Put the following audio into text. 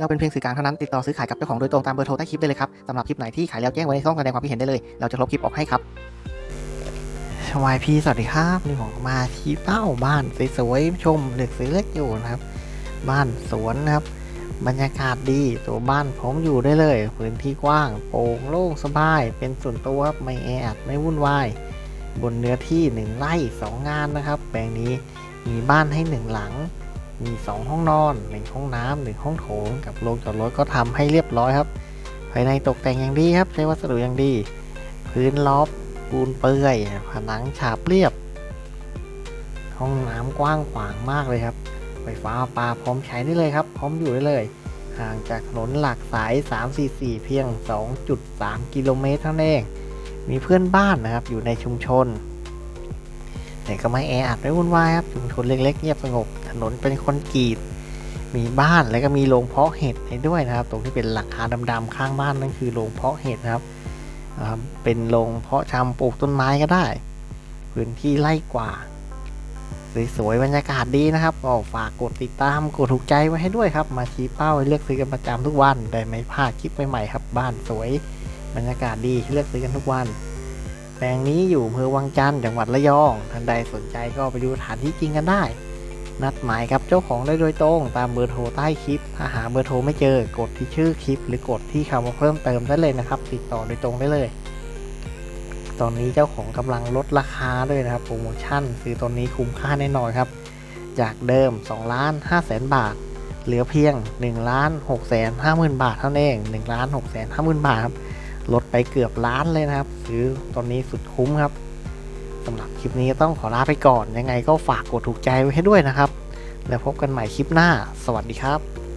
เราเป็นเพียงสื่อกลางเท่านั้นติดต่อซื้อขายกับเจ้าของโดยตรงตามเบอร์โทรใต้คลิปได้เลยครับสำหรับคลิปไหนที่ขายแล้วแจ้งไว้ในช่องแสดงความคิดเห็นได้เลย เราจะลบคลิปออกให้ครับชวายพีสวัสดีครับนี่ผมมาที่เป้าบ้านสวยๆชมเด็กซื้อเล็กอยู่นะครับ บ้านสวนนะครับ บรรยากาศดีตัวบ้านผมอยู่ได้เลย พื้นที่กว้างโปร่งโล่งสบาย เป็นส่วนตัวครับไม่แออัดไม่วุ่นวายบนเนื้อที่หนึ่งไร่สองงานนะครับ แปลงนี้มีบ้านให้หนึ่งหลัง มีสองห้องนอนหนึ่งห้องน้ำหนึ่งห้องโถง กับโรงจอดรถก็ทำให้เรียบร้อยครับ ภายในตกแต่งอย่างดีครับ ใช้วัสดุอย่างดี พื้นล็อบปูนเปื่อยผนังฉาบเรียบ ห้องน้ำกว้างขวางมากเลยครับ ไฟฟ้าปลาพร้อมใช้ได้เลยครับ พร้อมอยู่ได้เลย ห่างจากถนนหลักสาย 344 เพียง 2.3 กิโลเมตรเท่านั้นเอง มีเพื่อนบ้านนะครับอยู่ในชุมชน แต่ก็ไม่แออัดไม่วุ่นวายครับชุมชนเล็กๆเงียบสงบ ถนนเป็นคอนกรีต มีบ้านแล้วก็มีโรงเพาะเห็ดให้ด้วยนะครับ ตรงที่เป็นหลังคาดำๆข้างบ้านนั่นคือโรงเพาะเห็ดนะครับ เป็นโรงเพาะชำปลูกต้นไม้ก็ได้ พื้นที่ไร่กว่าสวยๆบรรยากาศดีนะครับก็ฝากกดติดตามกดถูกใจไว้ให้ด้วยครับ มาชี้เป้าเลือกซื้อกันประจำทุกวันได้ไม่พลาดคลิปใหม่ๆครับ บ้านสวยบรรยากาศดีเลือกซื้อกันทุกวัน แปลงนี้อยู่อำเภอวังจันทร์จังหวัดระยอง ท่านใดสนใจก็ไปดูสถานที่จริงกันได้ นัดหมายกับเจ้าของได้โดยตรง ตามเบอร์โทรใต้คลิป ถ้าหาเบอร์โทรไม่เจอกดที่ชื่อคลิป หรือกดที่คำว่าเพิ่มเติมได้เลยนะครับ ติดต่อโดยตรงได้เลย ตอนนี้เจ้าของกำลังลดราคาด้วยนะครับโปรโมชั่นซื้อตอนนี้คุ้มค่าแน่นอนครับ จากเดิม2ล้าน5แสนบาท เหลือเพียง1ล้าน6แสน5หมื่นบาทเท่านั้นเอง1ล้าน6แสน5หมื่นบาทครับ ลดไปเกือบล้านเลยนะครับ ซื้อตอนนี้สุดคุ้มครับสำหรับคลิปนี้ต้องขอลาไปก่อนยังไงก็ฝากกดถูกใจไว้ให้ด้วยนะครับ แล้วพบกันใหม่คลิปหน้า สวัสดีครับ